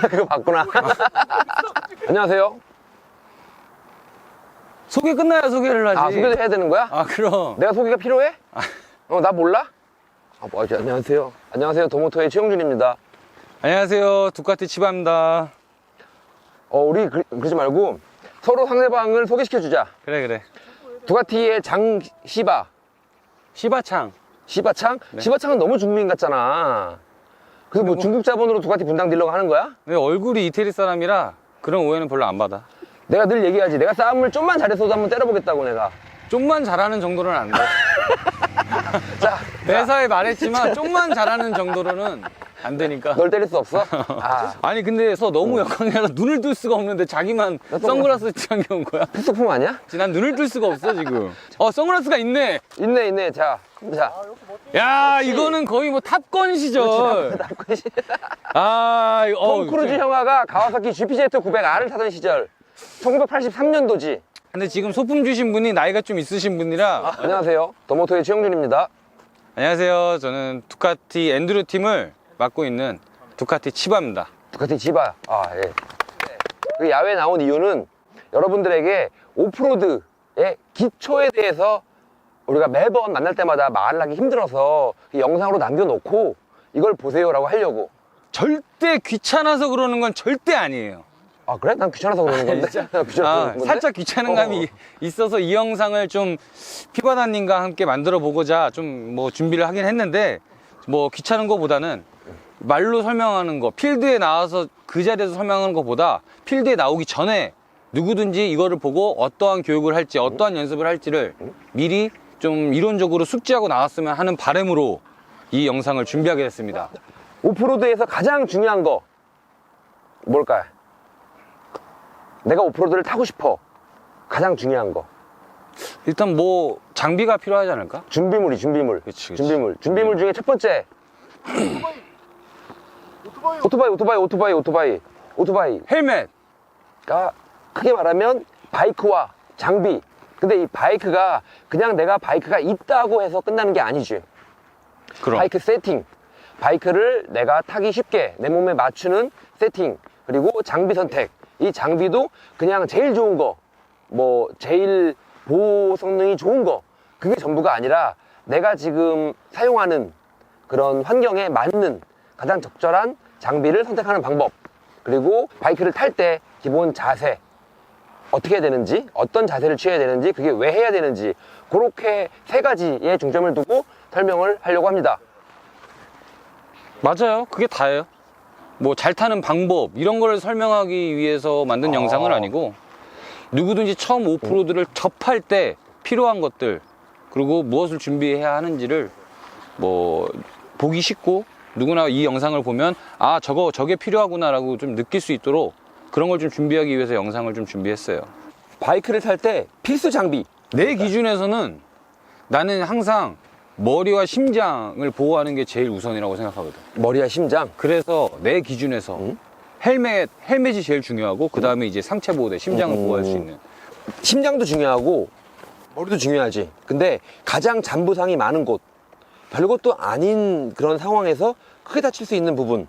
그거 봤구나. 안녕하세요. 소개 끝나야 소개를 하지. 아, 소개도 해야 되는 거야? 아, 그럼. 내가 소개가 필요해? 어, 나 몰라? 아, 뭐, 저, 안녕하세요. 안녕하세요. 도모토의 최용준입니다. 안녕하세요. 두카티 치바입니다. 어, 우리 그, 그러지 말고 서로 상대방을 소개시켜주자. 그래, 그래. 두가티의 장시바. 시바창. 시바창? 네. 시바창은 너무 중국인 같잖아. 그래서 뭐 중국 자본으로 두가티 분당 딜러가 하는 거야? 내 얼굴이 이태리 사람이라 그런 오해는 별로 안 받아. 내가 늘 얘기하지. 내가 싸움을 좀만 잘했어도 한번 때려보겠다고 내가. 좀만 잘하는 정도는 안 돼. 자, 대사에 말했지만 좀만 잘하는 정도로는 안 되니까. 널 때릴 수 없어? 아, 아니 근데 서 너무 역광이라 눈을 뜰 수가 없는데 자기만 선글라스 챙겨온 거야. 필수품 아니야? 난 눈을 뜰 수가 없어 지금. 어 선글라스가 있네. 있네, 있네. 자, 자. 야 이거는 거의 뭐 탑건 시절. 아 이거 어, 톰 크루즈 형아가 가와사키 GPZ900R을 타던 시절. 1983년도지. 근데 지금 소품 주신 분이 나이가 좀 있으신 분이라 안녕하세요. 도모토의 최영준입니다. 안녕하세요. 저는 두카티 엔드로 팀을 맡고 있는 두카티 치바입니다. 두카티 지바. 아, 예. 네. 그 야외에 나온 이유는 여러분들에게 오프로드의 기초에 대해서 우리가 매번 만날 때마다 말을 하기 힘들어서 그 영상으로 남겨놓고 이걸 보세요라고 하려고. 절대 귀찮아서 그러는 건 절대 아니에요. 아, 그래? 난 귀찮아서 그러는 건데. 난 귀찮아서 아, 그러는 건데. 살짝 귀찮은 감이 어. 있어서 이 영상을 좀 피바다님과 함께 만들어 보고자 좀 뭐 준비를 하긴 했는데 뭐 귀찮은 거보다는 말로 설명하는 거 필드에 나와서 그 자리에서 설명하는 것보다 필드에 나오기 전에 누구든지 이거를 보고 어떠한 교육을 할지 어떠한 연습을 할지를 미리 좀 이론적으로 숙지하고 나왔으면 하는 바람으로 이 영상을 준비하게 됐습니다. 오프로드에서 가장 중요한 거 뭘까요? 내가 오프로드를 타고 싶어. 가장 중요한 거. 일단 뭐 장비가 필요하지 않을까? 준비물이 준비물. 그치, 그치. 준비물. 준비물 중에 첫 번째. 오토바이, 오토바이, 오토바이, 오토바이. 오토바이가 헬멧 크게 말하면 바이크와 장비. 근데 이 바이크가 그냥 내가 바이크가 있다고 해서 끝나는 게 아니지. 그럼 바이크 세팅. 바이크를 내가 타기 쉽게 내 몸에 맞추는 세팅. 그리고 장비 선택. 이 장비도 그냥 제일 좋은 거, 뭐, 제일 보호 성능이 좋은 거. 그게 전부가 아니라 내가 지금 사용하는 그런 환경에 맞는 가장 적절한 장비를 선택하는 방법. 그리고 바이크를 탈 때 기본 자세. 어떻게 해야 되는지, 어떤 자세를 취해야 되는지, 그게 왜 해야 되는지, 그렇게 세 가지에 중점을 두고 설명을 하려고 합니다. 맞아요. 그게 다예요. 뭐 잘 타는 방법 이런 걸 설명하기 위해서 만든 아. 영상은 아니고 누구든지 처음 오프로드를 접할 때 필요한 것들 그리고 무엇을 준비해야 하는지를 뭐 보기 쉽고 누구나 이 영상을 보면 아 저거 저게 필요하구나라고 좀 느낄 수 있도록 그런 걸 좀 준비하기 위해서 영상을 좀 준비했어요. 바이크를 탈 때 필수 장비. 내 기준에서는 나는 항상 머리와 심장을 보호하는 게 제일 우선이라고 생각하거든. 머리와 심장. 그래서 내 기준에서 음? 헬멧 헬멧이 제일 중요하고 그 다음에 이제 상체 보호대 심장을 음. 보호할 수 있는 심장도 중요하고 머리도 중요하지. 근데 가장 잔부상이 많은 곳, 별것도 아닌 그런 상황에서 크게 다칠 수 있는 부분.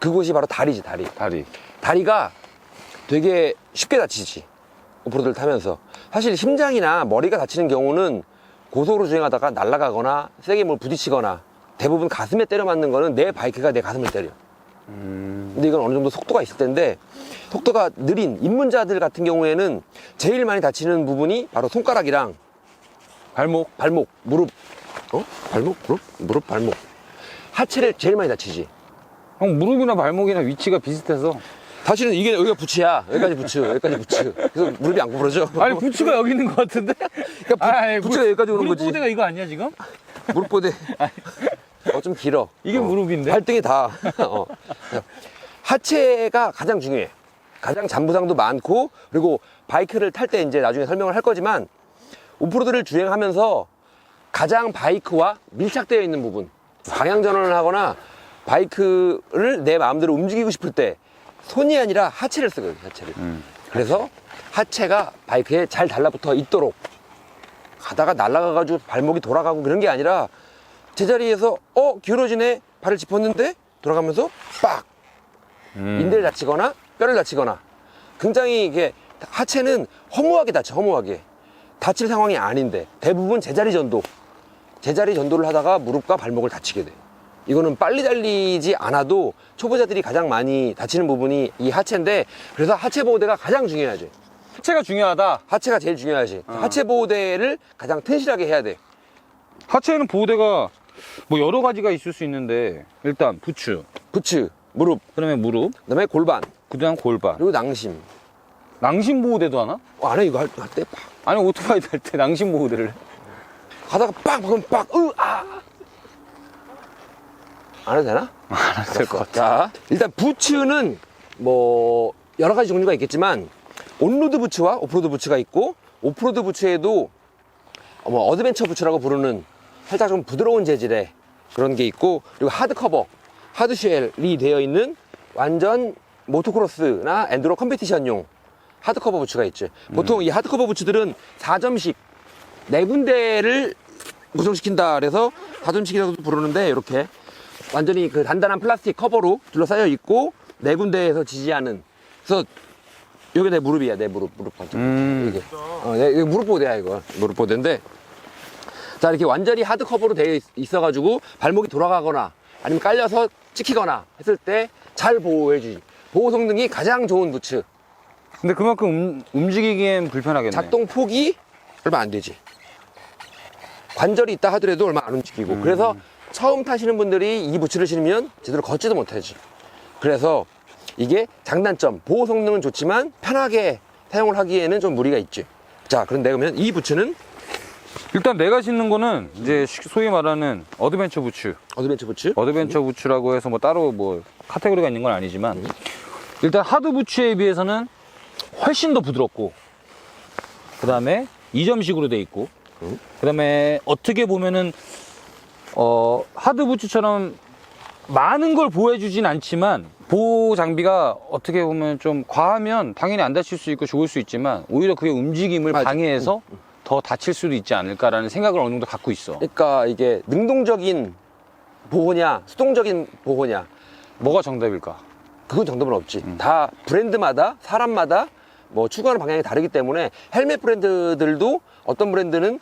그곳이 바로 다리지, 다리. 다리. 다리가 되게 쉽게 다치지. 오프로드를 타면서. 사실 심장이나 머리가 다치는 경우는 고속으로 주행하다가 날아가거나 세게 뭘 부딪히거나 대부분 가슴에 때려 맞는 거는 내 바이크가 내 가슴을 때려. 근데 이건 어느 정도 속도가 있을 텐데 속도가 느린 입문자들 같은 경우에는 제일 많이 다치는 부분이 바로 손가락이랑 발목. 발목, 무릎, 어? 발목, 무릎, 무릎, 발목. 하체를 제일 많이 다치지. 형 무릎이나 발목이나 위치가 비슷해서. 사실은 이게 여기가 부츠야. 여기까지 부츠, 여기까지 부츠. 그래서 무릎이 안 구부러져. 아니 부츠가 여기 있는 것 같은데? 그러니까 부, 아이, 부츠가 여기까지 오는 거지. 무릎 보대가 이거 아니야 지금? 무릎 보대. 어, 좀 길어. 이게 어. 무릎인데? 발등이 다. 어. 하체가 가장 중요해. 가장 잔부상도 많고, 그리고 바이크를 탈 때 이제 나중에 설명을 할 거지만, 오프로드를 주행하면서 가장 바이크와 밀착되어 있는 부분, 방향 전환을 하거나 바이크를 내 마음대로 움직이고 싶을 때 손이 아니라 하체를 쓰거든, 하체를. 음. 그래서 하체가 바이크에 잘 달라붙어 있도록 가다가 날아가가지고 발목이 돌아가고 그런 게 아니라 제자리에서 어 기울어지네 발을 짚었는데 돌아가면서 빡 음. 인대를 다치거나 뼈를 다치거나 굉장히 이게 하체는 허무하게 다쳐 허무하게 다칠 상황이 아닌데 대부분 제자리 전도 제자리 전도를 하다가 무릎과 발목을 다치게 돼. 이거는 빨리 달리지 않아도 초보자들이 가장 많이 다치는 부분이 이 하체인데 그래서 하체 보호대가 가장 중요하지. 하체가 중요하다. 하체가 제일 중요하지. 어. 하체 보호대를 가장 튼실하게 해야 돼. 하체에는 보호대가 뭐 여러 가지가 있을 수 있는데 일단 부츠, 부츠, 무릎, 그다음에 무릎, 그다음에 골반, 그다음 골반. 그리고 낭심. 낭심 보호대도 하나? 어, 안에 이거 할때 빡. 아니 오토바이 탈 때 낭심 보호대를 해. 가다가 빡 박으면 빡, 으, 아. 안 해도 되나? 될것 같아. 자, 일단 부츠는 뭐 여러 가지 종류가 있겠지만 온로드 부츠와 오프로드 부츠가 있고 오프로드 부츠에도 뭐 어드벤처 부츠라고 부르는 살짝 좀 부드러운 재질의 그런 게 있고 그리고 하드 커버, 하드 쉘이 되어 있는 완전 모토크로스나 엔드로 컴피티션용 하드 커버 부츠가 있죠. 보통 이 하드 커버 부츠들은 4점씩 네 군데를 고정시킨다 그래서 4점씩이라고도 부르는데 이렇게 완전히 그 단단한 플라스틱 커버로 둘러싸여 있고 네 군데에서 지지하는 그래서 여기 내 무릎이야 내 무릎 무릎 반쪽 음. 이게 어, 내, 무릎 보호대야 이거 무릎 보호대인데 자 이렇게 완전히 하드 커버로 되어 있, 어 가지고 발목이 돌아가거나 아니면 깔려서 찍히거나 했을 때 잘 보호해 주지 보호 성능이 가장 좋은 부츠 근데 그만큼 움, 움직이기엔 불편하겠네. 작동 폭이 얼마 안 되지. 관절이 있다 하더라도 얼마 안 움직이고. 그래서 처음 타시는 분들이 이 부츠를 신으면 제대로 걷지도 못하지. 그래서 이게 장단점, 보호 성능은 좋지만 편하게 사용을 하기에는 좀 무리가 있지. 자, 그런데 그러면 이 부츠는 일단 내가 신는 거는 이제 시- 소위 말하는 어드벤처 부츠. 어드벤처 부츠. 어드벤처 부츠라고 해서 뭐 따로 뭐 카테고리가 있는 건 아니지만 일단 하드 부츠에 비해서는 훨씬 더 부드럽고 그 다음에 이점식으로 돼 있고 음. 그 다음에 어떻게 보면은 어 하드 부츠처럼 많은 걸 보호해주진 않지만 보호 장비가 어떻게 보면 좀 과하면 당연히 안 다칠 수 있고 죽을 수 있지만 오히려 그게 움직임을. 방해해서 더 다칠 수도 있지 않을까라는 생각을 어느 정도 갖고 있어. 그러니까 이게 능동적인 보호냐, 수동적인 보호냐. 뭐가 정답일까? 그건 정답은 없지. 다 브랜드마다 사람마다 뭐 추구하는 방향이 다르기 때문에 헬멧 브랜드들도 어떤 브랜드는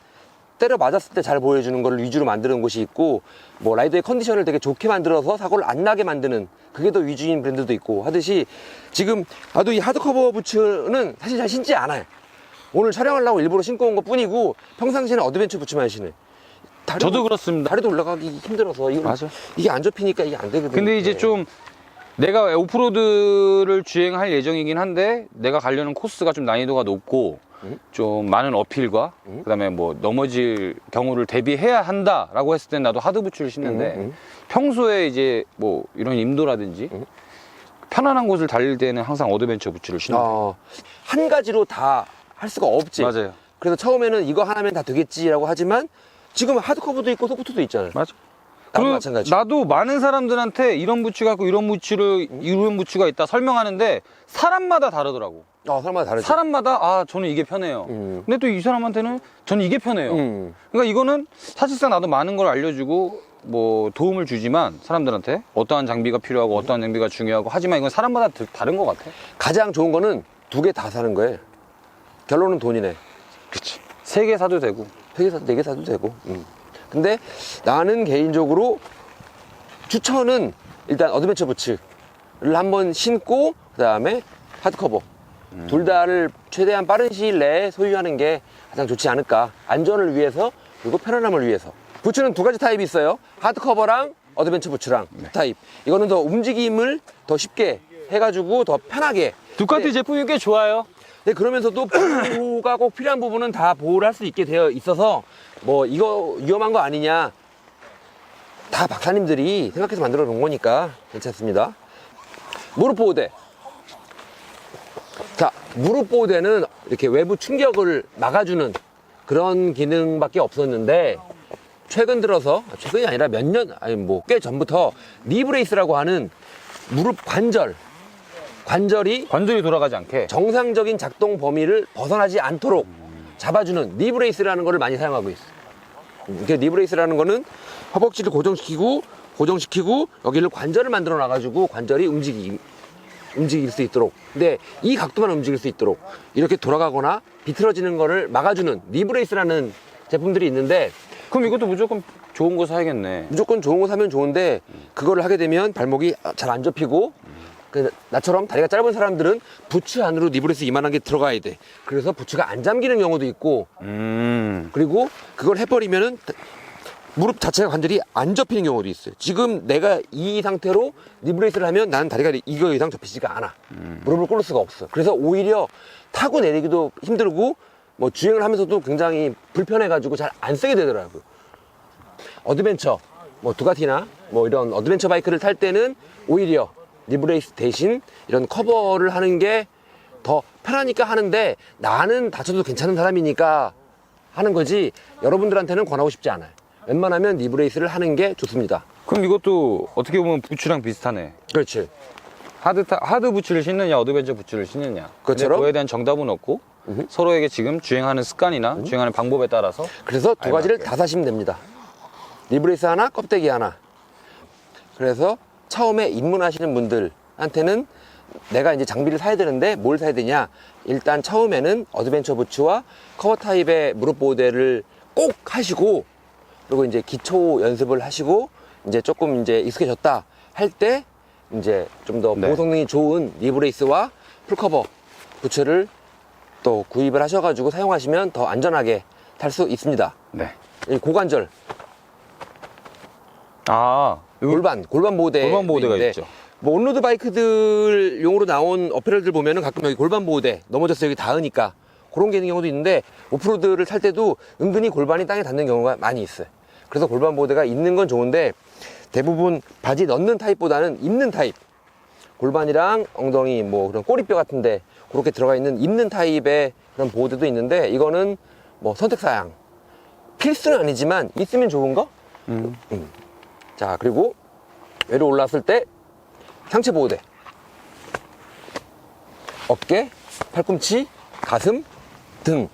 때려 맞았을 때 잘 보여주는 걸 위주로 만드는 곳이 있고 뭐 라이더의 컨디션을 되게 좋게 만들어서 사고를 안 나게 만드는 그게 더 위주인 브랜드도 있고 하듯이 지금 나도 이 하드커버 부츠는 사실 잘 신지 않아요. 오늘 촬영하려고 일부러 신고 온 것 뿐이고 평상시에는 어드벤처 부츠만 신어요. 다리 저도 올- 그렇습니다. 다리도 올라가기 힘들어서 이거 맞아. 이게 안 접히니까 이게 안 되거든요. 근데 이제 좀 내가 오프로드를 주행할 예정이긴 한데 내가 가려는 코스가 좀 난이도가 높고 음? 좀 많은 어필과 음? 그다음에 뭐 넘어질 경우를 대비해야 한다라고 했을 땐 나도 하드 부츠를 신는데 음, 음. 평소에 이제 뭐 이런 임도라든지 음? 편안한 곳을 달릴 때는 항상 어드벤처 부츠를 신는 거예요. 어, 한 가지로 다 할 수가 없지. 맞아요. 그래서 처음에는 이거 하나면 다 되겠지라고 하지만 지금 하드커버도 있고 소프트도 있잖아요. 맞아. 나도 그리고 마찬가지. 나도 많은 사람들한테 이런 부츠가 있고 이런 부츠를 음? 이런 부츠가 있다 설명하는데 사람마다 다르더라고. 어, 사람마다 다르지. 사람마다 아 저는 이게 편해요. 음. 근데 또 이 사람한테는 저는 이게 편해요. 음. 그러니까 이거는 사실상 나도 많은 걸 알려주고 뭐 도움을 주지만 사람들한테 어떠한 장비가 필요하고 어떠한 장비가 중요하고 하지만 이건 사람마다 드- 다른 것 같아. 가장 좋은 거는 두 개 다 사는 거예요. 결론은 돈이네. 그치. 세 개 사도 되고. 세 개 사도 네개 사도 되고. 음. 근데 나는 개인적으로 추천은 일단 어드벤처 부츠를 한번 신고 그 다음에 하드커버 둘 다를 최대한 빠른 시일 내에 소유하는 게 가장 좋지 않을까 안전을 위해서 그리고 편안함을 위해서 부츠는 두 가지 타입이 있어요 하드커버랑 어드벤처 부츠랑 두 타입 이거는 더 움직임을 더 쉽게 해가지고 더 편하게 두카티 네. 제품이 꽤 좋아요. 근데 그러면서도 보호가 꼭 필요한 부분은 다 보호를 할 수 있게 되어 있어서 뭐 이거 위험한 거 아니냐 다 박사님들이 생각해서 만들어 놓은 거니까 괜찮습니다. 무릎 보호대. 자, 무릎 보호대는 이렇게 외부 충격을 막아주는 그런 기능밖에 없었는데 최근 들어서 아, 최근이 아니라 몇 년 아니 뭐 꽤 전부터 니브레이스라고 하는 무릎 관절 관절이 관절이 돌아가지 않게. 정상적인 작동 범위를 벗어나지 않도록 잡아주는 니브레이스라는 거를 많이 사용하고 있어. 이게 니브레이스라는 거는 허벅지를 고정시키고 고정시키고 여기를 관절을 만들어 놔가지고 관절이 움직이 움직일 수 있도록 근데 이 각도만 움직일 수 있도록 이렇게 돌아가거나 비틀어지는 거를 막아주는 니브레이스라는 제품들이 있는데 그럼 이것도 무조건 좋은 거 사야겠네. 무조건 좋은 거 사면 좋은데 그거를 하게 되면 발목이 잘 안 접히고 그 나처럼 다리가 짧은 사람들은 부츠 안으로 니브레이스 이만한 게 들어가야 돼 그래서 부츠가 안 잠기는 경우도 있고 음. 그리고 그걸 해버리면은 무릎 자체가 관절이 안 접히는 경우도 있어요. 지금 내가 이 상태로 니브레이스를 하면 나는 다리가 이거 이상 접히지가 않아. 무릎을 꿇을 수가 없어. 그래서 오히려 타고 내리기도 힘들고 뭐 주행을 하면서도 굉장히 불편해가지고 잘 안 쓰게 되더라고요. 어드벤처, 뭐 두가티나 뭐 이런 어드벤처 바이크를 탈 때는 오히려 니브레이스 대신 이런 커버를 하는 게 더 편하니까 하는데 나는 다쳐도 괜찮은 사람이니까 하는 거지 여러분들한테는 권하고 싶지 않아요. 웬만하면 니브레이스를 하는 게 좋습니다. 그럼 이것도 어떻게 보면 부츠랑 비슷하네. 그렇지. 하드 타, 하드 부츠를 신느냐, 어드벤처 부츠를 신느냐. 근데 그것처럼? 그거에 대한 정답은 없고 서로에게 지금 주행하는 습관이나 주행하는 방법에 따라서 그래서 두 가지를. 다 사시면 됩니다. 니브레이스 하나, 껍데기 하나. 그래서 처음에 입문하시는 분들한테는 내가 이제 장비를 사야 되는데 뭘 사야 되냐? 일단 처음에는 어드벤처 부츠와 커버 타입의 무릎 보호대를 꼭 하시고 그리고 이제 기초 연습을 하시고 이제 조금 이제 익숙해졌다 할 때 이제 좀 더 네. 보호 성능이 좋은 니브레이스와 풀커버 부츠를 또 구입을 하셔가지고 사용하시면 더 안전하게 탈 수 있습니다. 네. 이 고관절, 아, 골반, 골반 보호대. 골반 보호대가 있죠. 뭐 온로드 바이크들 용으로 나온 어페럴들 보면은 가끔 여기 골반 보호대 넘어져서 여기 닿으니까 그런 게 있는 경우도 있는데 오프로드를 탈 때도 은근히 골반이 땅에 닿는 경우가 많이 있어요. 그래서 골반 보호대가 있는 건 좋은데 대부분 바지 넣는 타입보다는 입는 타입. 골반이랑 엉덩이 뭐 그런 꼬리뼈 같은데 그렇게 들어가 있는 입는 타입의 그런 보호대도 있는데 이거는 뭐 선택 사양. 필수는 아니지만 있으면 좋은 거? 음. 자 그리고 위로 올라왔을 때 상체 보호대. 어깨, 팔꿈치, 가슴, 등.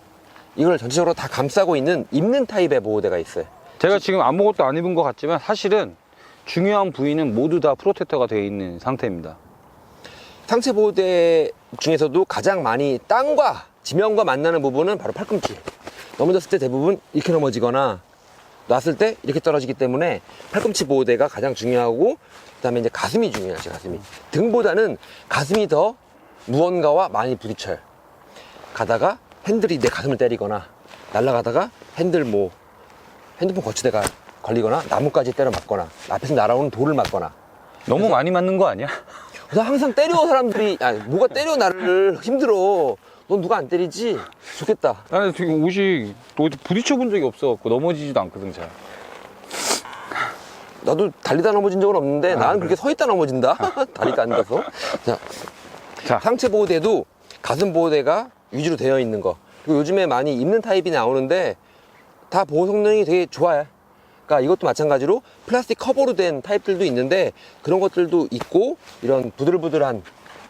이걸 전체적으로 다 감싸고 있는 입는 타입의 보호대가 있어요. 제가 지금 아무것도 안 입은 것 같지만 사실은 중요한 부위는 모두 다 프로텍터가 되어 있는 상태입니다. 상체 보호대 중에서도 가장 많이 땅과 지면과 만나는 부분은 바로 팔꿈치. 넘어졌을 때 대부분 이렇게 넘어지거나 놨을 때 이렇게 떨어지기 때문에 팔꿈치 보호대가 가장 중요하고 그다음에 이제 가슴이 중요하지 가슴이. 등보다는 가슴이 더 무언가와 많이 부딪혀요. 가다가 핸들이 내 가슴을 때리거나 날아가다가 핸들 뭐 핸드폰 거치대가 걸리거나 나무까지 때려 맞거나 앞에서 날아오는 돌을 맞거나. 너무 많이 맞는 거 아니야? 그래서 항상 때려 사람들이 아 뭐가 때려 나를. 힘들어 넌 누가 안 때리지? 좋겠다. 나는 지금 옷이 또 어디 부딪혀 본 적이 없어갖고 넘어지지도 않거든 잘. 나도 달리다 넘어진 적은 없는데 나는 그렇게 서 있다 넘어진다? 다리가 안 가서? 자, 자. 상체 보호대도 가슴 보호대가 위주로 되어 있는 거. 그리고 요즘에 많이 입는 타입이 나오는데 다 보호 성능이 되게 좋아요. 그러니까 이것도 마찬가지로 플라스틱 커버로 된 타입들도 있는데 그런 것들도 있고 이런 부들부들한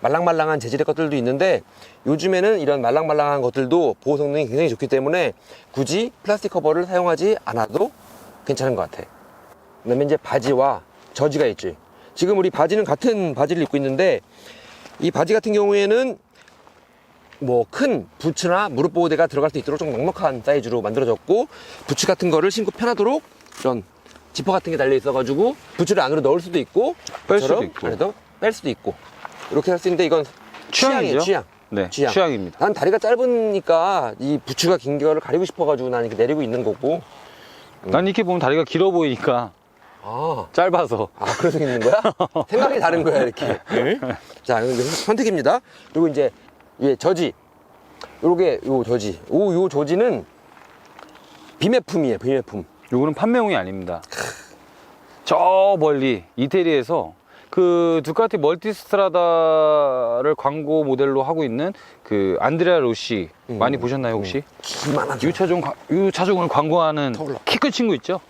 말랑말랑한 재질의 것들도 있는데 요즘에는 이런 말랑말랑한 것들도 보호 성능이 굉장히 좋기 때문에 굳이 플라스틱 커버를 사용하지 않아도 괜찮은 것 같아 그 다음에 이제 바지와 저지가 있지. 지금 우리 바지는 같은 바지를 입고 있는데 이 바지 같은 경우에는 뭐 큰 부츠나 무릎 보호대가 들어갈 수 있도록 좀 넉넉한 사이즈로 만들어졌고 부츠 같은 거를 신고 편하도록 이런 지퍼 같은 게 달려 있어가지고 부츠를 안으로 넣을 수도 있고 뺄 수도 있고. 안에도 뺄 수도 있고 이렇게 할 수 있는데 이건 취향이에요 취향이죠? 취향 네, 취향. 취향입니다. 난 다리가 짧으니까 이 부츠가 긴 거를 가리고 싶어가지고 난 이렇게 내리고 있는 거고 난 이렇게 보면 다리가 길어 보이니까 아 짧아서. 아, 그래서 있는 거야? 생각이 다른 거야, 이렇게. 자, 이거 이제 선택입니다. 그리고 이제, 예, 저지. 요게, 요 저지. 오, 요 저지는 비매품이에요, 비매품. 요거는 판매용이 아닙니다. 저 멀리 이태리에서 그 두카티 멀티스트라다를 광고 모델로 하고 있는 그 안드레아 로시 음. 많이 보셨나요 혹시? 기만하죠. 이 차종 과- 이 차종을 광고하는 타올라. 키 큰 친구 있죠?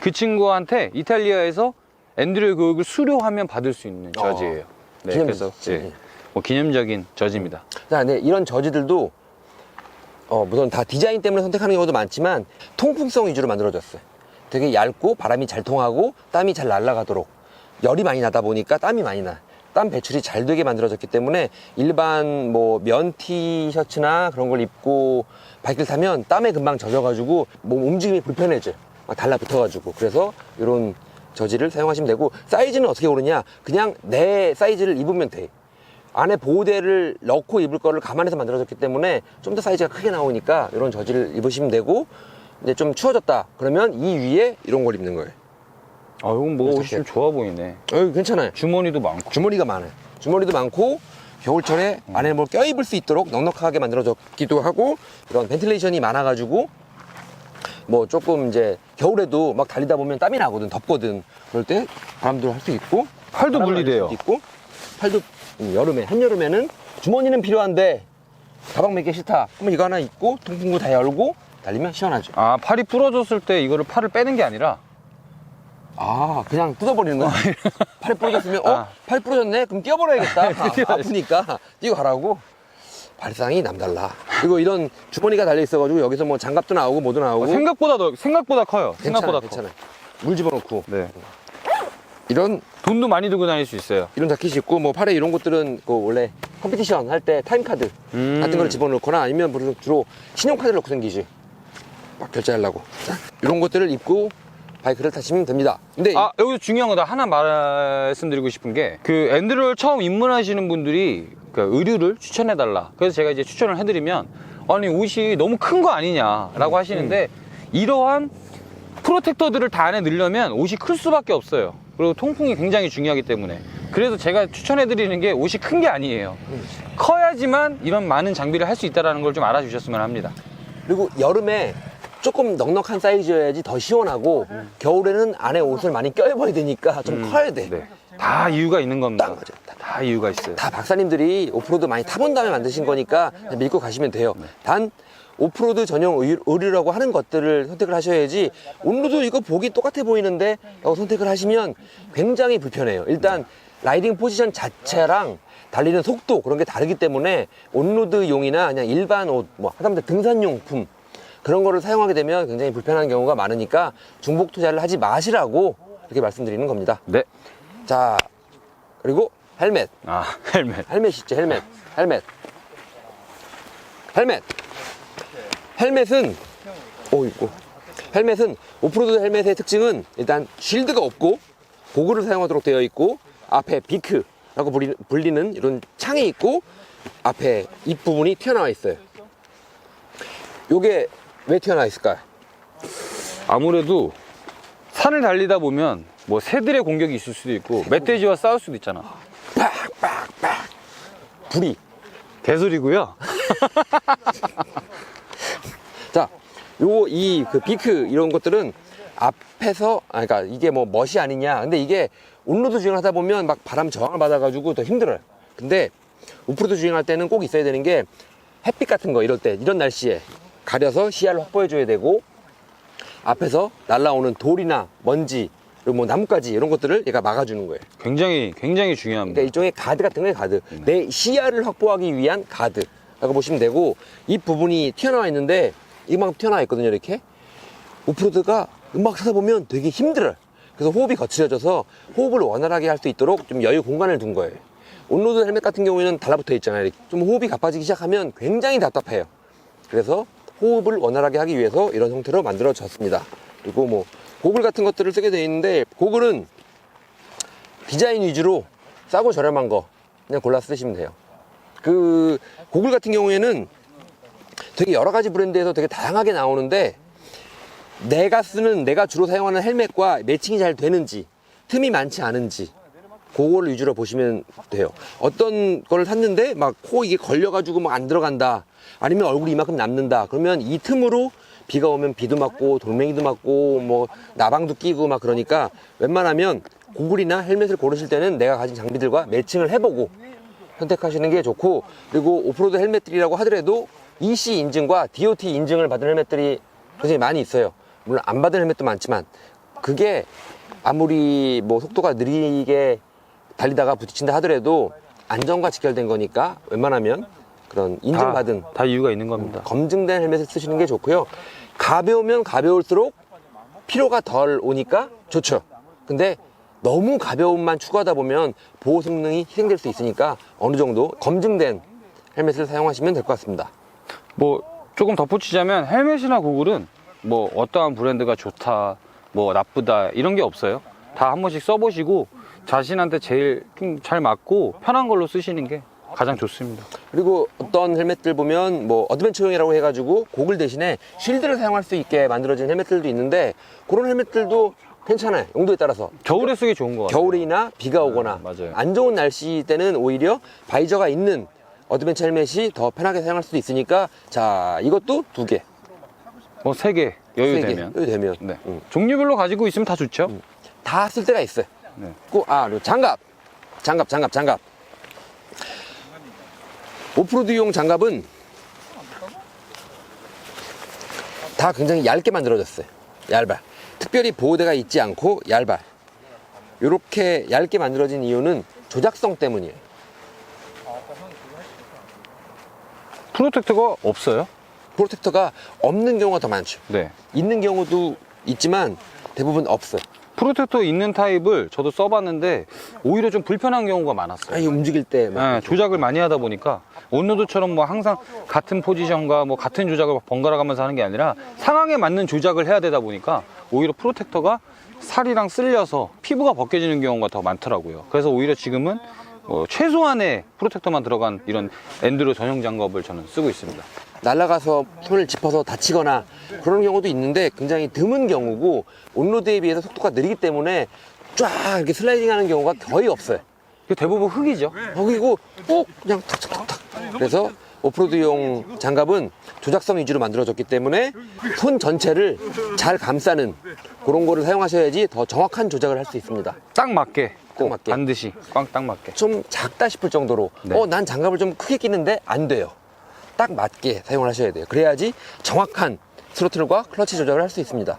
그 친구한테 이탈리아에서 앤드레 교육을 수료하면 받을 수 있는 저지예요. 네, 기념 그래서. 예, 뭐 기념적인 저지입니다. 자, 네, 이런 저지들도, 어, 물론 다 디자인 때문에 선택하는 경우도 많지만, 통풍성 위주로 만들어졌어요. 되게 얇고, 바람이 잘 통하고, 땀이 잘 날아가도록. 열이 많이 나다 보니까 땀이 많이 나. 땀 배출이 잘 되게 만들어졌기 때문에 일반 뭐 면 티셔츠나 그런 걸 입고 바이크를 타면 땀에 금방 젖어가지고 몸 움직임이 불편해져. 막 달라붙어가지고 그래서 이런 저지를 사용하시면 되고 사이즈는 어떻게 고르냐? 그냥 내 사이즈를 입으면 돼. 안에 보호대를 넣고 입을 거를 감안해서 만들어졌기 때문에 좀 더 사이즈가 크게 나오니까 이런 저지를 입으시면 되고 이제 좀 추워졌다 그러면 이 위에 이런 걸 입는 거예요. 아, 이건 뭐 옷이. 좀 좋아 보이네. 어, 괜찮아요. 주머니도 많고. 주머니가 많아요. 주머니도 많고 겨울철에 안에 뭘 껴입을 수 있도록 넉넉하게 만들어졌기도 하고 이런 벤틸레이션이 많아가지고 뭐 조금 이제 겨울에도 막 달리다 보면 땀이 나거든 덥거든 그럴 때 바람도 할 수 있고 팔도 바람을 분리돼요. 있고 팔도 음, 여름에 한 여름에는 주머니는 필요한데 가방 메기 싫다 그러면 이거 하나 입고 통풍구 다 열고 달리면 시원하죠 아, 팔이 부러졌을 때 이거를 팔을 빼는 게 아니라 아 그냥 뜯어버리는 거야 팔이 부러졌으면 어? 아. 팔 부러졌네? 그럼 뛰어버려야겠다 아, 아프니까 뛰어가라고 발상이 남달라 그리고 이런 주머니가 달려 있어가지고 여기서 뭐 장갑도 나오고 뭐도 나오고 어, 생각보다 더, 생각보다 커요. 생각보다 커. 괜찮아 물 집어넣고 네. 이런 돈도 많이 들고 다닐 수 있어요. 이런 자켓이 있고 뭐 팔에 이런 것들은 그 원래 컴피티션 할 때 타임카드 음. 같은 걸 집어넣거나 아니면 무슨 주로 신용카드를 넣고 생기지 막 결제하려고 자, 이런 것들을 입고 바이크를 타시면 됩니다 근데 아, 여기서 중요한 거나 하나 말씀드리고 싶은 게, 그 앤드로를 처음 입문하시는 분들이 그 의류를 추천해 달라. 그래서 제가 이제 추천을 해드리면, 아니, 옷이 너무 큰 거 아니냐라고 하시는데, 이러한 프로텍터들을 다 안에 넣으려면 옷이 클 수밖에 없어요. 그리고 통풍이 굉장히 중요하기 때문에. 그래서 제가 추천해드리는 게 옷이 큰 게 아니에요. 커야지만 이런 많은 장비를 할 수 있다는 걸 좀 알아주셨으면 합니다. 그리고 여름에 조금 넉넉한 사이즈여야지 더 시원하고 겨울에는 안에 옷을 많이 껴입어야 되니까 좀 커야 돼. 네. 다 이유가 있는 겁니다. 딱 맞아요. 딱. 다 이유가 있어요. 다 박사님들이 오프로드 많이 타본 다음에 만드신 거니까 그냥 믿고 가시면 돼요. 단 오프로드 전용 의- 의류라고 하는 것들을 선택을 하셔야지 온로드 이거 보기 똑같아 보이는데 라고 선택을 하시면 굉장히 불편해요. 일단 라이딩 포지션 자체랑 달리는 속도 그런 게 다르기 때문에 온로드용이나 그냥 일반 옷, 뭐 하다못해 등산용품 그런 거를 사용하게 되면 굉장히 불편한 경우가 많으니까 중복 투자를 하지 마시라고 이렇게 말씀드리는 겁니다. 네. 자 그리고 헬멧 아, 헬멧. 헬멧 있죠 헬멧 헬멧 헬멧 헬멧은 오 있고 헬멧은 오프로드 헬멧의 특징은 일단 쉴드가 없고 고글을 사용하도록 되어 있고 앞에 비크라고 불리- 불리는 이런 창이 있고 앞에 입 부분이 튀어나와 있어요 요게 왜 튀어나와 있을까요? 아무래도 산을 달리다 보면 뭐 새들의 공격이 있을 수도 있고 멧돼지와 싸울 수도 있잖아. 불이 개소리고요. 자, 요, 이, 그, 비크, 이런 것들은 앞에서, 아, 그러니까 이게 뭐 멋이 아니냐. 근데 이게 온로드 주행을 하다 보면 막 바람 저항을 받아가지고 더 힘들어요. 근데 오프로드 주행할 때는 꼭 있어야 되는 게 햇빛 같은 거 이럴 때, 이런 날씨에 가려서 시야를 확보해줘야 되고 앞에서 날라오는 돌이나 먼지, 그리고 뭐 나뭇가지 이런 것들을 얘가 막아주는 거예요. 굉장히 굉장히 중요합니다. 그러니까 일종의 가드 같은 거예요, 가드. 내 시야를 확보하기 위한 가드라고 보시면 되고, 이 부분이 튀어나와 있는데, 이만큼 튀어나와 있거든요, 이렇게. 오프로드가 음악 타다 보면 되게 힘들어요. 그래서 호흡이 거칠어져서 호흡을 원활하게 할 수 있도록 좀 여유 공간을 둔 거예요. 온로드 헬멧 같은 경우에는 달라붙어 있잖아요. 좀 호흡이 가빠지기 시작하면 굉장히 답답해요. 그래서 호흡을 원활하게 하기 위해서 이런 형태로 만들어졌습니다. 그리고 뭐 고글 같은 것들을 쓰게 되어 있는데 고글은 디자인 위주로 싸고 저렴한 거 그냥 골라 쓰시면 돼요. 그 고글 같은 경우에는 되게 여러 가지 브랜드에서 되게 다양하게 나오는데 내가 쓰는 내가 주로 사용하는 헬멧과 매칭이 잘 되는지 틈이 많지 않은지 그거를 위주로 보시면 돼요. 어떤 거를 샀는데 막 코 이게 걸려가지고 막 안 들어간다. 아니면 얼굴이 이만큼 남는다. 그러면 이 틈으로 비가 오면 비도 맞고 돌멩이도 맞고 뭐 나방도 끼고 막 그러니까 웬만하면 고글이나 헬멧을 고르실 때는 내가 가진 장비들과 매칭을 해보고 선택하시는 게 좋고 그리고 오프로드 헬멧들이라고 하더라도 EC 인증과 DOT 인증을 받은 헬멧들이 굉장히 많이 있어요. 물론 안 받은 헬멧도 많지만 그게 아무리 뭐 속도가 느리게 달리다가 부딪힌다 하더라도 안전과 직결된 거니까 웬만하면 그런 인증받은 다, 다 이유가 있는 겁니다. 검증된 헬멧을 쓰시는 게 좋고요. 가벼우면 가벼울수록 피로가 덜 오니까 좋죠. 근데 너무 가벼움만 추구하다 보면 보호 성능이 희생될 수 있으니까 어느 정도 검증된 헬멧을 사용하시면 될 것 같습니다. 뭐 조금 덧붙이자면 헬멧이나 고글은 뭐 어떠한 브랜드가 좋다, 뭐 나쁘다 이런 게 없어요. 다 한 번씩 써보시고 자신한테 제일 좀잘 맞고 편한 걸로 쓰시는 게 가장 좋습니다. 그리고 어떤 헬멧들 보면 뭐 어드벤처용이라고 해가지고 고글 대신에 쉴드를 사용할 수 있게 만들어진 헬멧들도 있는데 그런 헬멧들도 괜찮아요. 용도에 따라서. 겨울에 쓰기 좋은 것 같아요. 겨울이나 비가 오거나 네, 맞아요. 안 좋은 날씨 때는 오히려 바이저가 있는 어드벤처 헬멧이 더 편하게 사용할 수도 있으니까 자 이것도 두 개, 뭐 세 개 여유 세 개, 되면. 여유 되면 네. 음. 종류별로 가지고 있으면 다 좋죠. 다 쓸 때가 있어요. 네. 꼭, 아, 그리고 장갑. 장갑, 장갑, 장갑. 오프로드용 장갑은 다 굉장히 얇게 만들어졌어요. 얇아. 특별히 보호대가 있지 않고 얇아. 이렇게 얇게 만들어진 이유는 조작성 때문이에요. 프로텍터가 없어요? 프로텍터가 없는 경우가 더 많죠. 네. 있는 경우도 있지만 대부분 없어요. 프로텍터 있는 타입을 저도 써봤는데 오히려 좀 불편한 경우가 많았어요. 아, 이 움직일 때 막. 네, 조작을 많이 하다 보니까 온로드처럼 뭐 항상 같은 포지션과 뭐 같은 조작을 번갈아 가면서 하는 게 아니라 상황에 맞는 조작을 해야 되다 보니까 오히려 프로텍터가 살이랑 쓸려서 피부가 벗겨지는 경우가 더 많더라고요. 그래서 오히려 지금은 어, 최소한의 프로텍터만 들어간 이런 엔드로 전용 장갑을 저는 쓰고 있습니다. 날아가서 손을 짚어서 다치거나 그런 경우도 있는데 굉장히 드문 경우고 온로드에 비해서 속도가 느리기 때문에 쫙 이렇게 슬라이딩 하는 경우가 거의 없어요. 대부분 흙이죠. 거기고 꼭 그냥 탁탁탁탁. 그래서 오프로드용 장갑은 조작성 위주로 만들어졌기 때문에 손 전체를 잘 감싸는 그런 거를 사용하셔야지 더 정확한 조작을 할 수 있습니다. 딱 맞게 꼭 맞게. 반드시 꽝 딱 맞게. 좀 작다 싶을 정도로 네. 어 난 장갑을 좀 크게 끼는데 안 돼요. 딱 맞게 사용을 하셔야 돼요. 그래야지 정확한 스로틀과 클러치 조작을 할 수 있습니다.